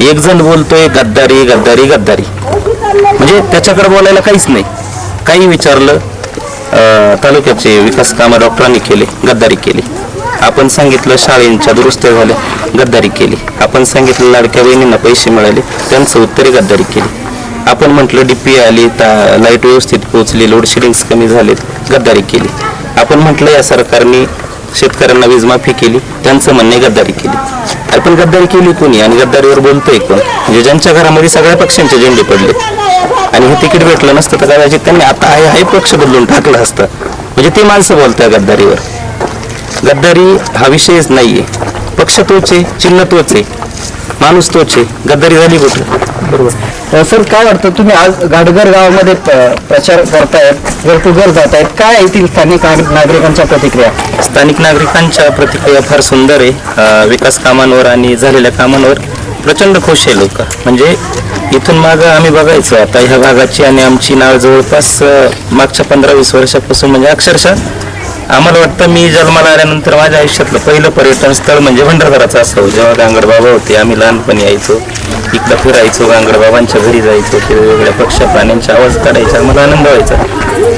एक जण बोलतोय गद्दारी गद्दारी गद्दारी. म्हणजे त्याच्याकडे बोलायला काहीच नाही. काही विचारलं तालुक्याचे विकास कामं डॉक्टरांनी केले गद्दारी केली. आपण सांगितलं शाळेंच्या दुरुस्त्या झाल्या गद्दारी केली. आपण सांगितलं लाडक्या बहिणींना पैसे मिळाले त्यांचं उत्तरी गद्दारी केली. आपण म्हटलं डीपी आली ता- लाइट व्यवस्थित पोहोचली लोडशेडिंग्स कमी झालेत गद्दारी केली. आपण म्हटलं या सरकारने शेतकऱ्यांना वीजमाफी केली त्यांचं म्हणणे गद्दारी केली. अरे पण गद्दारी केली कोणी? आणि गद्दारीवर बोलतोय कोण? म्हणजे ज्यांच्या घरामध्ये सगळ्या पक्षांचे झेंडे पडले. आणि हे तिकीट भेटलं नसतं तर कदाचित त्यांनी आता आहे हे पक्ष बदलून टाकलं असतं. म्हणजे ते माणसं बोलताय गद्दारीवर. गद्दारी हा विषयच नाहीये. पक्ष तोच आहे चिन्ह तोच आहे माणूस तोच. आहे गद्दारी झाली कुठं? बरोबर. सर काय वाटतं तुम्ही आज घाटघर गावामध्ये प- प्रचार करतायत घर टू घर जात आहेत काय येथील स्थानिक नाग- नागरिकांच्या प्रतिक्रिया? स्थानिक नागरिकांच्या प्रतिक्रिया फार सुंदर आहे. विकास कामांवर आणि झालेल्या कामांवर प्रचंड खुश आहे लोक. म्हणजे इथून मागं आम्ही बघायचो आता ह्या भागाची आणि आमची नाव जवळपास मागच्या पंधरा वीस वर्षापासून म्हणजे अक्षरशः आम्हाला वाटतं मी जन्माला आल्यानंतर माझ्या आयुष्यातलं पहिलं पर्यटन स्थळ म्हणजे भंडारदराचं असावं जेव्हा गांगड बाबा होते आम्ही लहानपणी यायचो. इकडं फिरायचो गांगडबाबांच्या घरी जायचो ते वेगवेगळ्या पक्ष्या प्राण्यांच्या आवाज काढायचा आम्हाला आनंद व्हायचा.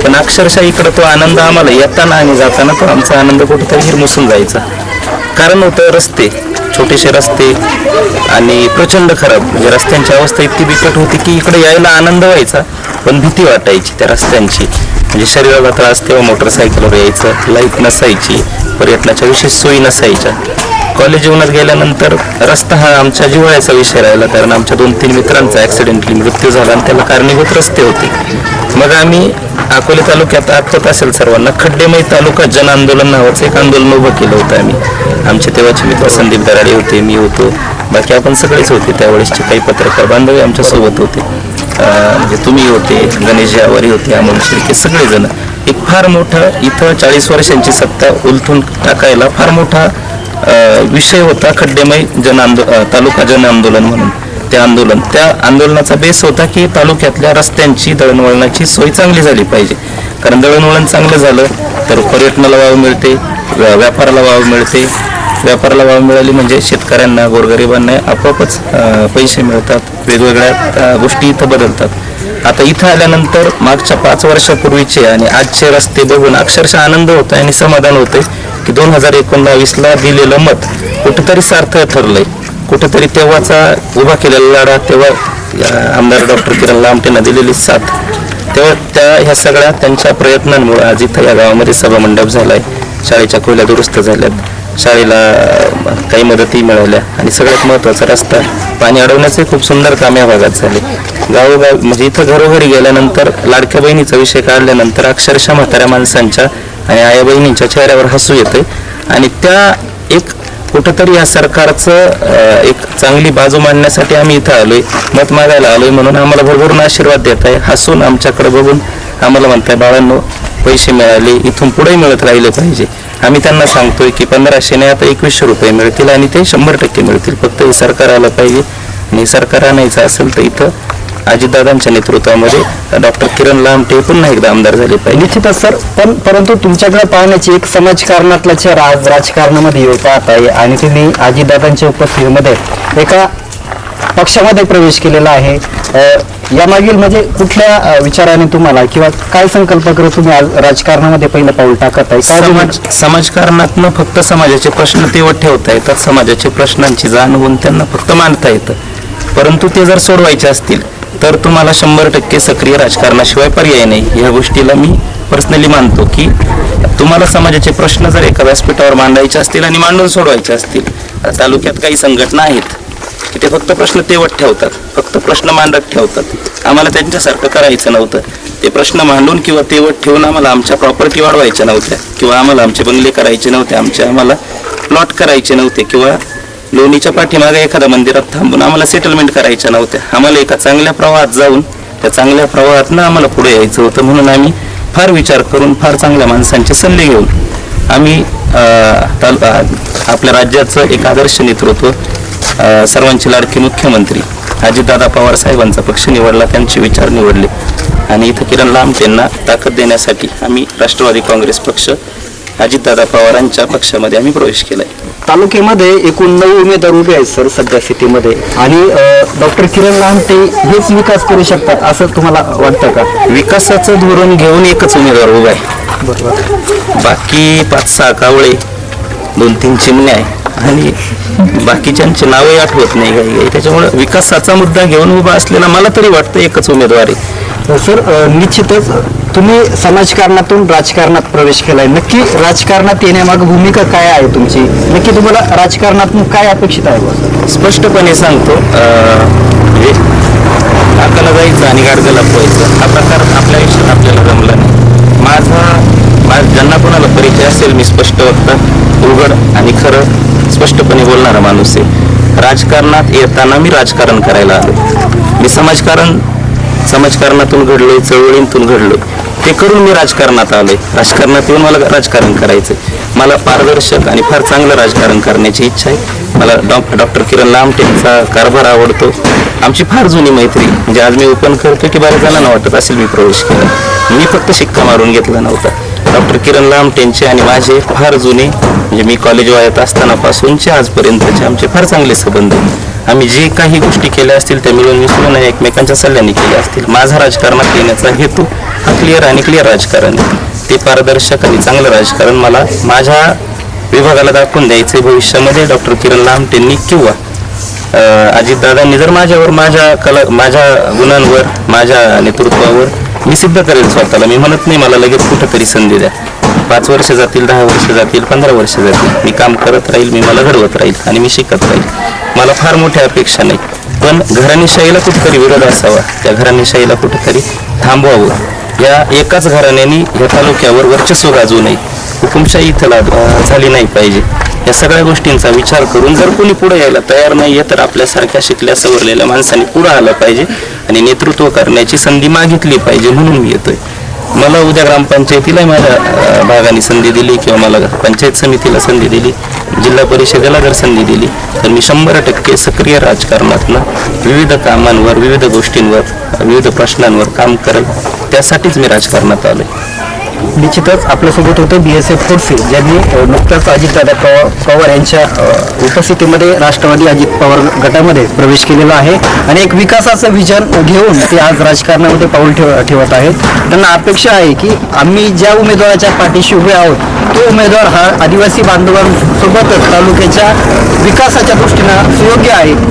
पण अक्षरशः इकडं तो आनंद आम्हाला येताना आणि जाताना तो आमचा आनंद कुठेतरी हिरमुसून जायचा. कारण होतं रस्ते छोटेसे रस्ते आणि प्रचंड खराब. म्हणजे रस्त्यांची अवस्था इतकी बिकट होती की इकडे यायला आनंद व्हायचा पण भीती वाटायची त्या रस्त्यांची. म्हणजे शरीराला त्रास तेव्हा मोटरसायकलवर यायचं लाइट नसायची पर्यटनाच्या विशेष सोयी नसायच्या. कॉलेज जीवनात गेल्यानंतर रस्ता हा आमच्या जिव्हाळ्याचा विषय राहिला कारण आमच्या दोन तीन मित्रांचा ॲक्सिडेंटली मृत्यू झाला आणि त्याला कारणीभूत रस्ते होते. मग आम्ही अकोले तालुक्यात आठवत असेल सर्वांना खड्डेमय तालुका जन आंदोलन नावाचं एक आंदोलन उभं केलं होतं आम्ही. आमचे तेव्हाचे मित्र संदीप दराडे होते मी होतो. बाकी आपण सगळेच होते त्यावेळेसचे काही पत्रकार बांधव आमच्यासोबत होते. म्हणजे तुम्ही होते गणेश जावरी होते अमोल शिर्के सगळेजण. एक फार मोठं इथं चाळीस वर्षांची सत्ता उलथून टाकायला फार मोठा विषय होता खड्डेमय जन आंदो तालुका जन आंदोलन म्हणून. ते आंदोलन त्या आंदोलनाचा बेस होता की तालुक्यातल्या रस्त्यांची दळणवळणाची सोय चांगली झाली पाहिजे. कारण दळणवळण चांगलं झालं तर पर्यटनाला वाव मिळते व्यापाराला वाव मिळते. व्यापाराला वाव मिळाली म्हणजे शेतकऱ्यांना गोरगरिबांना आपोआपच पैसे मिळतात. वेगवेगळ्या गोष्टी इथं बदलतात. आता इथं आल्यानंतर मागच्या पाच वर्षापूर्वीचे आणि आजचे रस्ते बघून अक्षरशः आनंद होतोय आणि समाधान होते की दोन हजार एकोणावीसला दिलेलं मत कुठंतरी सार्थक ठरलंय. कुठंतरी तेव्हाचा उभा केलेला लढा तेव्हा आमदार डॉक्टर किरण लामटेंना दिलेली साथ तेव्हा त्या ह्या सगळ्या त्यांच्या प्रयत्नांमुळे आज इथं या गावामध्ये सभामंडप झालाय. शाळेच्या खोल्या दुरुस्त झाल्यात. शाळेला काही मदती मिळाल्या आणि सगळ्यात महत्त्वाचा रस्ता पाणी अडवण्याचे खूप सुंदर काम या भागात झाले. गावोगाव म्हणजे इथं घरोघरी गेल्यानंतर लाडक्या बहिणीचा विषय काढल्यानंतर अक्षरशः म्हाताऱ्या माणसांच्या आणि आया बहिणींच्या चेहऱ्यावर हसू येते. आणि त्या एक कुठंतरी या सरकारचं एक चांगली बाजू मांडण्यासाठी आम्ही इथं आलोय. मत मागायला आलोय म्हणून आम्हाला भरभरून आशीर्वाद देत आहे. हसून आमच्याकडे बघून आम्हाला म्हणताय बाळांनो पैसे मिळाले इथून पुढे मिळत राहिले पाहिजे. आम्ही त्यांना सांगतोय की पंधराशेने आता एकवीसशे रुपये मिळतील आणि ते शंभर टक्के मिळतील. फक्त हे सरकार आलं पाहिजे. आणि सरकार आणायचं असेल तर इथं अजितदादांच्या नेतृत्वामध्ये डॉक्टर किरण लामटे पुन्हा एकदा आमदार झाले पाहिजे. निश्चितच सर. पण परंतु तुमच्याकडे पाहण्याची एक समाजकारणातल्या राज राजकारणामध्ये येऊ आता आहे. आणि तुम्ही अजितदादांच्या उपस्थितीमध्ये एका पक्षामध्ये प्रवेश केलेला आहे. यामागील म्हणजे कुठल्या विचाराने तुम्हाला किंवा काय संकल्प करत तुम्ही आज राजकारणामध्ये पहिलं पाऊल टाकत आहे समाज समाजकारणातनं फक्त समाजाचे प्रश्न तेवढ ठेवता येतात समाजाचे प्रश्नांची जाण होऊन त्यांना फक्त मांडता येतं. परंतु ते जर सोडवायचे असतील तर तुम्हाला शंभर टक्के सक्रिय राजकारणाशिवाय पर्याय नाही. या गोष्टीला मी पर्सनली मानतो की तुम्हाला समाजाचे प्रश्न जर एका व्यासपीठावर मांडायचे असतील आणि मांडून सोडवायचे असतील तालुक्यात काही संघटना आहेत. की ते फक्त प्रश्न तेवट ठेवतात फक्त प्रश्न मांडत ठेवतात. आम्हाला त्यांच्यासारखं करायचं नव्हतं. ते प्रश्न मांडून किंवा तेवट ठेवून आम्हाला आमच्या प्रॉपर्टी वाढवायच्या नव्हत्या किंवा आम्हाला आमचे बंगले करायचे नव्हते आमचे आम्हाला प्लॉट करायचे नव्हते किंवा लोणीच्या पाठीमागे एखाद्या मंदिरात थांबून आम्हाला सेटलमेंट करायच्या नव्हत्या. आम्हाला एका चांगल्या प्रवाहात जाऊन त्या चांगल्या प्रवाहातनं आम्हाला पुढे यायचं होतं म्हणून आम्ही फार विचार करून फार चांगल्या माणसांचे सल्ले घेऊन आम्ही आपल्या राज्याचं एक आदर्श नेतृत्व सर्वांचे लाडके मुख्यमंत्री अजितदादा पवार साहेबांचा पक्ष निवडला त्यांचे विचार निवडले. आणि इथं किरण लामटेंना ताकद देण्यासाठी आम्ही राष्ट्रवादी काँग्रेस पक्ष अजितदादा पवारांच्या पक्षामध्ये आम्ही प्रवेश केलाय. तालुक्यामध्ये एकूण नऊ उमेदवार उभे आहेत सर सध्या स्थितीमध्ये आणि डॉक्टर किरण लामटे हेच विकास करू शकतात असं तुम्हाला वाटतं का? विकासाचं धोरण घेऊन एकच उमेदवार उभा आहे. बरोबर. बाकी पाच सहा कावळे दोन तीन चिमण्या आहे. आणि बाकीच्यांची नावही आठवत नाही काही काही. त्याच्यामुळे विकासाचा मुद्दा घेऊन उभा असलेला मला तरी वाटतं एकच उमेदवार. आहे सर निश्चितच तुम्ही समाजकारणातून राजकारणात प्रवेश केलाय. नक्की राजकारणात येण्यामागे भूमिका काय आहे तुमची? नक्की तुम्हाला राजकारणातून काय अपेक्षित आहे? स्पष्टपणे सांगतो म्हणजे काकाला जायचं आणि गाडगं लपवायचं हा प्रकार आपल्या आयुष्यात आपल्याला जमला नाही. माझा माझ ज्यांना कोणाला परिचय असेल मी स्पष्ट वक्ता उघड आणि खरं स्पष्टपणे बोलणारा माणूस आहे. राजकारणात येताना मी राजकारण करायला आलो. मी समाजकारण समाजकारणातून घडलोय चळवळींतून घडलोय. ते करून मी राजकारणात आलोय. राजकारणात येऊन मला राजकारण करायचंय. मला पारदर्शक आणि फार चांगलं राजकारण करण्याची इच्छा आहे. मला डॉक्टर किरण लामटेंचा कारभार आवडतो. आमची फार जुनी मैत्री. म्हणजे आज मी ओपन करतो की बऱ्याच जणांना वाटत असेल मी प्रवेश केला. मी फक्त शिक्का मारून घेतला नव्हता. डॉक्टर किरण लामटेंचे आणि माझे फार जुने म्हणजे मी कॉलेज वयात असतानापासूनचे आजपर्यंतचे आमचे फार चांगले संबंध. आहेत आम्ही जे काही गोष्टी केल्या असतील त्या मिळून मिसळून आणि एकमेकांच्या सल्ल्याने केल्या असतील. माझा राजकारणात येण्याचा हेतू हा क्लिअर आणि क्लिअर राजकारण ते पारदर्शक आणि चांगलं राजकारण मला माझ्या विभागाला दाखवून द्यायचे भविष्यामध्ये डॉक्टर किरण लामटेंनी किंवा अजितदादांनी जर माझ्यावर माझ्या कला माझ्या गुणांवर माझ्या नेतृत्वावर मी सिद्ध करेल स्वतःला. मी म्हणत नाही मला लगेच कुठंतरी संधी द्या. पाच वर्ष जातील दहा वर्ष जातील पंधरा वर्ष जातील. मी काम करत राहील मी मला घडवत राहील आणि मी शिकत राहील. मला फार मोठ्या अपेक्षा नाही. पण घराणेशाहीला कुठंतरी विरोध असावा. त्या घराणेशाहीला कुठेतरी थांबवावं. या एकाच घराण्याने या तालुक्यावर वर्चस्व गाजू नये. हुकुमशाही इथं झाली नाही पाहिजे. या सगळ्या गोष्टींचा विचार करून जर कोणी पुढे यायला तयार नाही आहे तर आपल्यासारख्या शिकल्या सवरलेल्या माणसाने पुढे आलं पाहिजे. आणि नेतृत्व करण्याची संधी मागितली पाहिजे म्हणून मी येतोय. मला उद्या ग्रामपंचायतीला माझ्या भागाने संधी दिली किंवा मला पंचायत समितीला संधी दिली जिल्हा परिषदेला जर संधी दिली तर मी शंभर टक्के सक्रिय राजकारणातनं विविध कामांवर विविध गोष्टींवर विविध प्रश्नांवर काम करेल. त्यासाठीच मी राजकारणात आलोय. निश्चितच आपल्यासोबत होतं बी एस एफ फोर्से ज्यांनी अ, नुकताच अजितदादा पवार पवार यांच्या उपस्थितीमध्ये राष्ट्रवादी अजित पवार गटामध्ये प्रवेश केलेला आहे. आणि एक विकासाचं विजन घेऊन ते आज राजकारणामध्ये पाऊल ठेव ठेवत आहेत. त्यांना अपेक्षा आहे की आम्ही ज्या उमेदवाराच्या पाठीशी उभे आहोत तो उमेदवार हा आदिवासी बांधवांसोबतच तालुक्याच्या विकासाच्या दृष्टीनं सुयोग्य आहे.